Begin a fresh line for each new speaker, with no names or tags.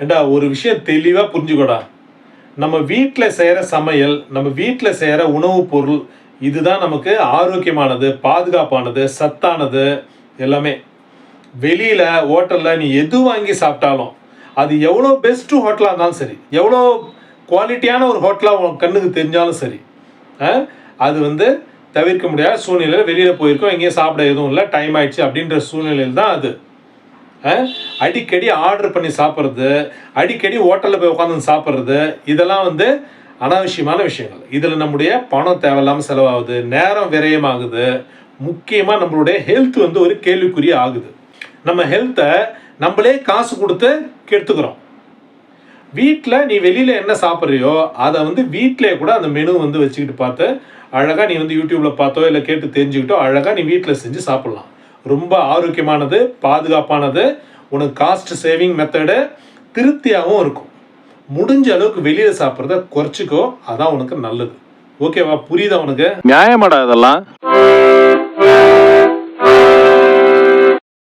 ஏண்டா ஒரு விஷயம் தெளிவாக புரிஞ்சுக்கோடா. நம்ம வீட்டில் செய்கிற சமையல் நம்ம வீட்டில் செய்கிற உணவுப் பொருள் இதுதான் நமக்கு ஆரோக்கியமானது பாதுகாப்பானது சத்தானது எல்லாமே. வெளியில் ஹோட்டலில் நீ எது வாங்கி சாப்பிட்டாலும் அது எவ்வளோ பெஸ்ட்டு ஹோட்டலாக இருந்தாலும் சரி எவ்வளோ குவாலிட்டியான ஒரு ஹோட்டலாக உன் கண்ணுக்கு தெரிஞ்சாலும் சரி அது வந்து தவிர்க்க முடியாத சூழ்நிலையில் வெளியில் போயிருக்கோம் எங்கேயும் சாப்பிட எதுவும் இல்லை டைம் ஆயிடுச்சு அப்படின்ற சூழ்நிலையில் தான் அது. அடிக்கடி ஆர்டர் பண்ணி சாப்பிட்றது அடிக்கடி ஹோட்டலில் போய் உட்காந்து சாப்பிட்றது இதெல்லாம் வந்து அனாவசியமான விஷயங்கள். இதில் நம்முடைய பணம் தேவையில்லாமல் செலவாகுது நேரம் விரயமாகுது. முக்கியமாக நம்மளுடைய ஹெல்த் வந்து ஒரு கேள்விக்குறி ஆகுது. நம்ம ஹெல்த்தை நம்மளே காசு கொடுத்து கெடுத்துக்கிறோம். வீட்டில் நீ வெளியில் என்ன சாப்பிட்றியோ அதை வந்து வீட்டிலே கூட அந்த மெனு வந்து வச்சுக்கிட்டு பார்த்து அழகாக நீ வந்து யூடியூப்பில் பார்த்தோ இல்லை கேட்டு தெரிஞ்சுக்கிட்டோ அழகாக நீ வீட்டில் செஞ்சு சாப்பிட்லாம். ரொம்ப ஆரோக்கியமானது பாதுகாப்பானது உனக்கு காஸ்ட் சேவிங் மெத்தடு திருப்தியாகவும் இருக்கும். முடிஞ்ச அளவுக்கு வெளியில் சாப்பிட்றத குறைச்சிக்கோ அதான் உனக்கு நல்லது. ஓகேவா புரியுதா உனக்கு?
நியாயமாடா இதெல்லாம்.